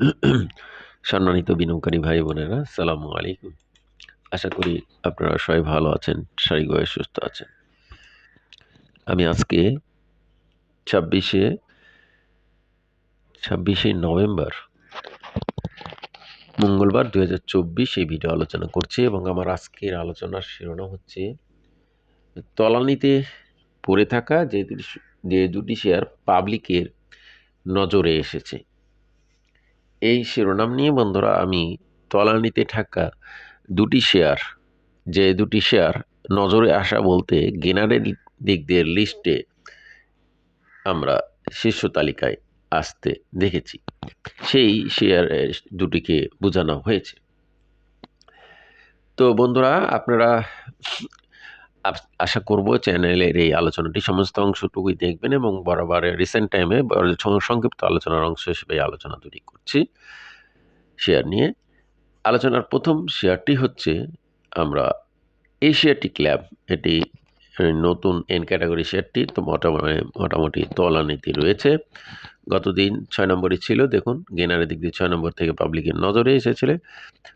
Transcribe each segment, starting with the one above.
সম্মানিত বিনিয়োগকারী ভাই বোনেরা সালামু আলাইকুম। আশা করি আপনারা সবাই ভালো আছেন শারীরিকভাবে সুস্থ আছেন। আমি আজকে ছাব্বিশে ছাব্বিশে নভেম্বর, মঙ্গলবার দু হাজার চব্বিশ এই ভিডিও আলোচনা করছি এবং আমার আজকের আলোচনার শিরোনাম হচ্ছে, তলানিতে পড়ে থাকা যে যে দুটি শেয়ার পাবলিকের নজরে এসেছে। এই শিরোনাম নিয়ে বন্ধুরা আমি তলানিতে থাকা দুটি শেয়ার, যে দুটি শেয়ার নজরে আসা বলতে গেনারের দিকদের লিস্টে আমরা শীর্ষ তালিকায় আসতে দেখেছি। সেই শেয়ার দুটিকে বোঝানো হয়েছে। তো বন্ধুরা, আপনারা আশা করব চ্যানেলের এই আলোচনাটি সমস্ত অংশটুকুই দেখবেন এবং বরাবর রিসেন্ট টাইমে সংক্ষিপ্ত আলোচনার অংশ হিসেবে আলোচনা তৈরি করছি। শেয়ার নিয়ে। আলোচনার প্রথম শেয়ারটি হচ্ছে আমরা এশিয়াটিক ল্যাব এটি নতুন এন ক্যাটাগরি শেয়ারটি তো মোটামুটি মোটামুটি তলানীতি রয়েছে। গতদিন ছয় নম্বরই ছিল, দেখুন গেনারের দিক দিয়ে ছয় নম্বর থেকে পাবলিকের নজরে এসেছিলে।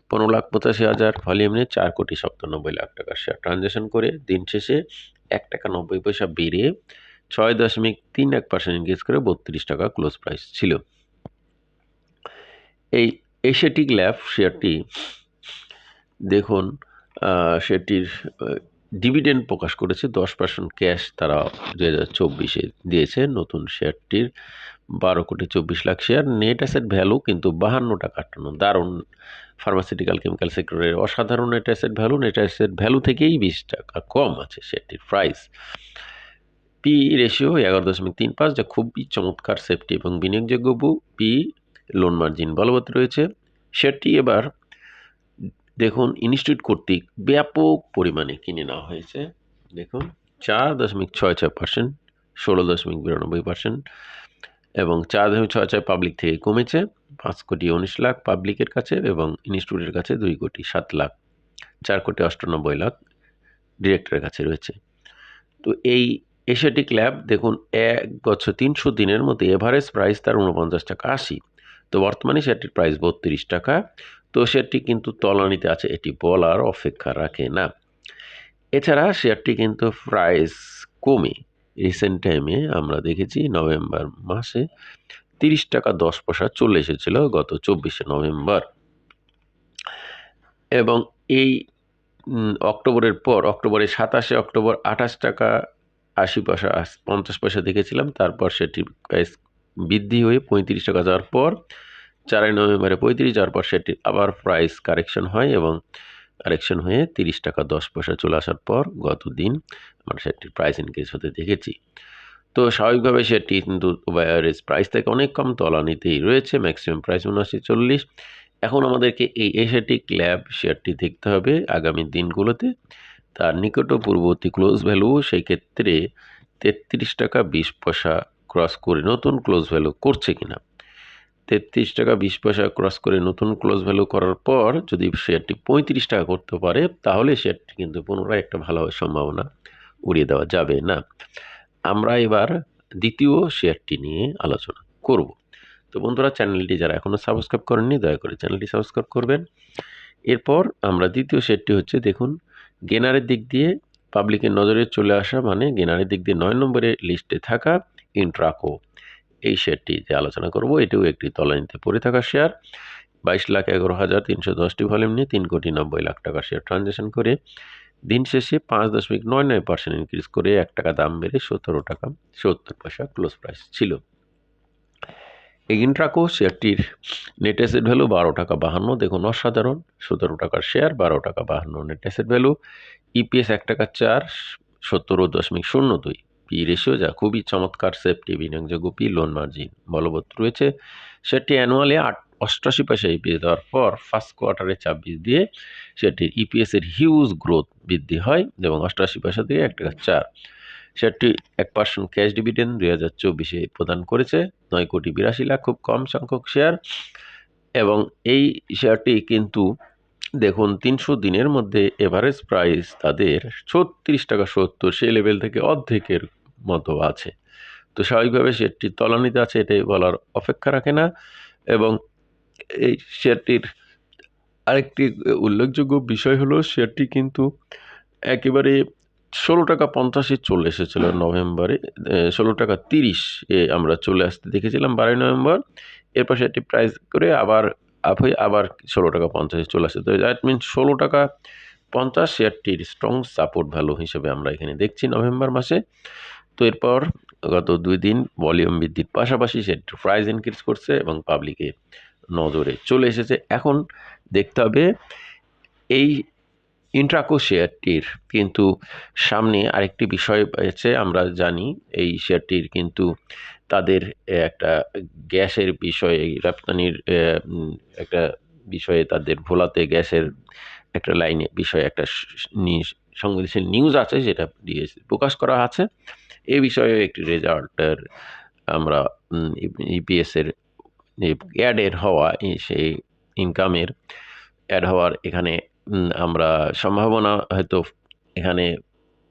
পনেরো লাখ পঁচাশি হাজার ভলিউম নিয়ে চার কোটি সপ্তানব্বই লাখ টাকার শেয়ার ট্রানজ্যাকশন করে দিন শেষে এক টাকা নব্বই পয়সা বেড়ে ছয় দশমিক তিন এক পার্সেন্ট ইনক্রিজ করে বত্রিশ টাকা ক্লোজ প্রাইস ছিল। এই এশিয়াটিক ল্যাব শেয়ারটি দেখুন সেটির ডিভিডেন্ড প্রকাশ করেছে, দশ পার্সেন্ট ক্যাশ তারা দু হাজার চব্বিশে দিয়েছে, নতুন শেয়ারটির বারো কোটি চব্বিশ lakh share. Net asset value কিন্তু বাহান্ন টাকা আটান্ন দারুণ ফার্মাসিউটিক্যাল কেমিক্যাল সেক্টরের অসাধারণ net asset value net asset value থেকেই বিশ টাকা কম আছে শেয়ারটির প্রাইস পি রেশিও এগারো দশমিক তিন পাঁচ, যা খুবই চমৎকার। সেফটি এবং বিনিয়োগযোগ্য পি লোন মার্জিন বলবৎ রয়েছে। শেয়ারটি এবার দেখুন ইনস্টিটিউট কর্তৃক ব্যাপক পরিমাণে কিনে নেওয়া হয়েছে। দেখুন, চার দশমিক ছয় ছয় পার্সেন্ট ষোলো দশমিক বিরানব্বই পার্সেন্ট এবং চার দশমিক ছয় ছয় পাবলিক থেকে কমেছে। পাঁচ কোটি উনিশ লাখ পাবলিকের কাছে এবং ইনস্টিটিউটের কাছে দুই কোটি সাত লাখ, চার কোটি অষ্টানব্বই লাখ ডিরেক্টরের কাছে রয়েছে। তো এই এশিয়াটিক ল্যাব দেখুন, এক বছর তিনশো দিনের মধ্যে এভারেজ প্রাইস তার উনপঞ্চাশ টাকা আশি। তো বর্তমানে শেয়ারটির প্রাইস বত্রিশ টাকা। তো শেয়ারটি কিন্তু তলানিতে আছে, এটি বলার অপেক্ষা রাখে না। এছাড়া শেয়ারটি কিন্তু প্রাইস কমে। রিসেন্ট টাইমে আমরা দেখেছি নভেম্বর মাসে তিরিশ টাকা দশ পয়সা চলে এসেছিল গত চব্বিশে নভেম্বর। এবং এই অক্টোবরের পর, অক্টোবরের সাতাশে অক্টোবর আঠাশ টাকা আশি পয়সা, পঞ্চাশ পয়সা দেখেছিলাম, তারপর সেটি প্রাইস বৃদ্ধি হয়ে পঁয়ত্রিশ টাকা যাওয়ার পর চারই নভেম্বরে পঁয়ত্রিশ যাওয়ার পর সেটি আবার প্রাইস কারেকশন হয় এবং কারেকশন হয়ে তিরিশ টাকা দশ পয়সা চলে আসার পর গত দিন আমরা সেটির প্রাইস ইনক্রিজ হতে দেখেছি। তো স্বাভাবিকভাবে সেটি কিন্তু অ্যাভারেজ প্রাইস থেকে অনেক কম তলানিতেই রয়েছে ম্যাক্সিমাম প্রাইস উনআশি চল্লিশ। এখন আমাদেরকে এই এশিয়াটিক ল্যাব শেয়ারটি দেখতে হবে আগামী দিনগুলোতে। তার নিকটপূর্ববর্তী ক্লোজ ভ্যালু সেই ক্ষেত্রে তেত্রিশ টাকা বিশ পয়সা ক্রস করে নতুন ক্লোজ ভ্যালু করছে কিনা। তেত্রিশ টাকা বিশ পয়সা ক্রস করে নতুন ক্লোজ ভ্যালু করার পর যদি শেয়ারটি পঁয়ত্রিশ টাকা করতে পারে, তাহলে শেয়ারটি কিন্তু পুনরায় একটা ভালো সম্ভাবনা উড়িয়ে দেওয়া যাবে না। আমরা এবার দ্বিতীয় শেয়ারটি নিয়ে আলোচনা করব। তো বন্ধুরা চ্যানেলটি যারা এখনও সাবস্ক্রাইব করেননি, দয়া করে চ্যানেলটি সাবস্ক্রাইব করবেন। এরপর আমরা দ্বিতীয় শেয়ারটি হচ্ছে, দেখুন গেনারের দিক দিয়ে পাবলিকের নজরে চলে আসা মানে গেনারের দিক দিয়ে নয় নম্বরের লিস্টে থাকা ইন্ট্রাকো এই শেয়ারটি যে আলোচনা করব। এটিও একটি তলানিতে পড়ে থাকা শেয়ার। বাইশ লাখ এগারো হাজার তিনশো দশটি ভলিউম নিয়ে তিন কোটি নব্বই লাখ টাকার শেয়ার ট্রানজ্যাকশন করে দিন শেষে পাঁচ দশমিক নয় নয় পার্সেন্ট ইনক্রিজ করে এক টাকা দাম বেড়ে সতেরো টাকা সত্তর পয়সা ক্লোজ প্রাইস ছিল। এই ইন্ট্রাকো শেয়ারটির নেট অ্যাসেট ভ্যালু বারো টাকা বাহান্ন, দেখুন অসাধারণ, সতেরো টাকার শেয়ার, বারো টাকা বাহান্ন নেট অ্যাসেট ভ্যালু ইপিএস এক টাকা চার, সত্তর দশমিক শূন্য দুই। পি রেশিও যা খুবই চমৎকার সেফটি বিনিয়োগযোগ্য পি লোন মার্জিন বলবৎ রয়েছে। সেটি অ্যানুয়ালি আট অষ্টাশি পয়সা ইপিএস দেওয়ার পর ফার্স্ট কোয়ার্টারে ছাব্বিশ দিয়ে সেটির ইপিএসের হিউজ গ্রোথ বৃদ্ধি হয় এবং অষ্টাশি পয়সা দিয়ে এক টাকা চার। সেটি এক পার্সেন্ট ক্যাশ ডিভিডেন্ড দুই হাজার চব্বিশে প্রদান করেছে। নয় কোটি বিরাশি লাখ খুব কম সংখ্যক শেয়ার এবং এই শেয়ারটি কিন্তু দেখুন, তিনশো দিনের মধ্যে এভারেজ প্রাইস তাদের ছত্রিশ টাকা সত্তর, সেই লেভেল থেকে অর্ধেকের মতো আছে। তো স্বাভাবিকভাবে সেটি তলানিতে আছে, এটাই বলার অপেক্ষা রাখে না। এবং এই শেয়ারটির আরেকটি উল্লেখযোগ্য বিষয় হলো, শেয়ারটি কিন্তু একেবারে ষোলো টাকা পঞ্চাশে চলে এসেছিল নভেম্বরে ষোলো টাকা তিরিশ এ আমরা চলে আসতে দেখেছিলাম বারোই নভেম্বর। এরপর সেটি প্রাইস করে আবার আপ হয়ে আবার ষোলো টাকা পঞ্চাশে চলে আসে। তো দ্যাট মিনস ষোলো টাকা পঞ্চাশ শেয়ারটির স্ট্রং সাপোর্ট ভ্যালু হিসেবে আমরা এখানে দেখছি নভেম্বর মাসে। তো এরপর গত দুই দিন ভলিউম বৃদ্ধির পাশাপাশি সেটির প্রাইস ইনক্রিজ করছে এবং পাবলিকে নজরে চলে এসেছে। এখন দেখতে হবে এই ইন্ট্রাকো শেয়ারটির কিন্তু সামনে আরেকটি বিষয় আছে, আমরা জানি এই শেয়ারটির কিন্তু তাদের একটা গ্যাসের বিষয়ে, রপ্তানির একটা বিষয়ে তাদের ভোলাতে গ্যাসের একটা লাইনে বিষয়ে একটা সংবেদনশীল নিউজ আছে যেটা দিয়ে প্রকাশ করা আছে। এ বিষয়ে একটি রেজাল্টের আমরা ইপিএসের অ্যাডের হওয়া সেই ইনকামের অ্যাড হওয়ার এখানে আমরা সম্ভাবনা হয়তো এখানে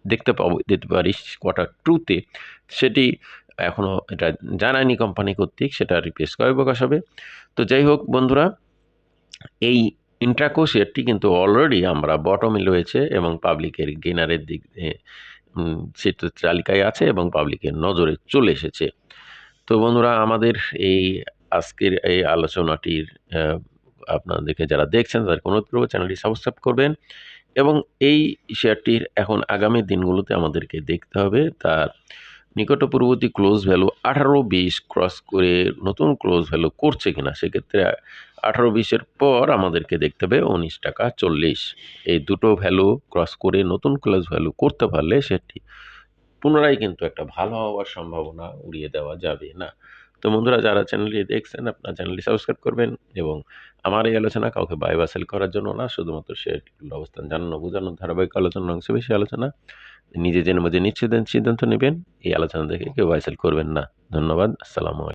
দেখতে পাবো দিতে পারি কোয়ার্টার টুতে সেটি এখনও এটা জানায়নি কোম্পানি কর্তৃক, সেটা রিপ্লেস কবে প্রকাশ হবে। তো যাই হোক বন্ধুরা, এই ইন্ট্রাকো শেয়ারটি কিন্তু অলরেডি আমরা বটমে রয়েছে এবং পাবলিকের গেনারের দিক সেটা তালিকায় আছে এবং পাবলিকের নজরে চলে এসেছে। তো বন্ধুরা, আমাদের এই আজকের এই আলোচনাটির আপনাদেরকে যারা দেখছেন তাদেরকে অনুরোধ করব চ্যানেলটি সাবস্ক্রাইব করবেন এবং এই শেয়ারটির এখন আগামী দিনগুলোতে আমাদেরকে দেখতে হবে। তার নিকটপূর্ববর্তী ক্লোজ ভ্যালু আঠারো বিশ ক্রস করে নতুন ক্লোজ ভ্যালু করছে কিনা, সেক্ষেত্রে আঠারো বিশের পর আমাদেরকে দেখতে হবে উনিশ টাকা চল্লিশ। এই দুটো ভ্যালু ক্রস করে নতুন ক্লোজ ভ্যালু করতে পারলে সেটি পুনরায় কিন্তু একটা ভালো হওয়ার সম্ভাবনা উড়িয়ে দেওয়া যাবে না। তো বন্ধুরা, যারা চ্যানেলটি দেখছেন, আপনার চ্যানেলটি সাবস্ক্রাইব করবেন এবং আমার এই আলোচনা কাউকে বাই বা সেল করার জন্য না, শুধুমাত্র শেয়ারটির অবস্থান জানানো বোঝানো ধারাবাহিক আলোচনার অংশ বেশি আলোচনা। নিজে জেনে বুঝে নিশ্চিত সিদ্ধান্ত নেবেন, এই আলোচনা দেখে কেউ বাই সেল করবেন না। ধন্যবাদ, আসসালামু আলাইকুম।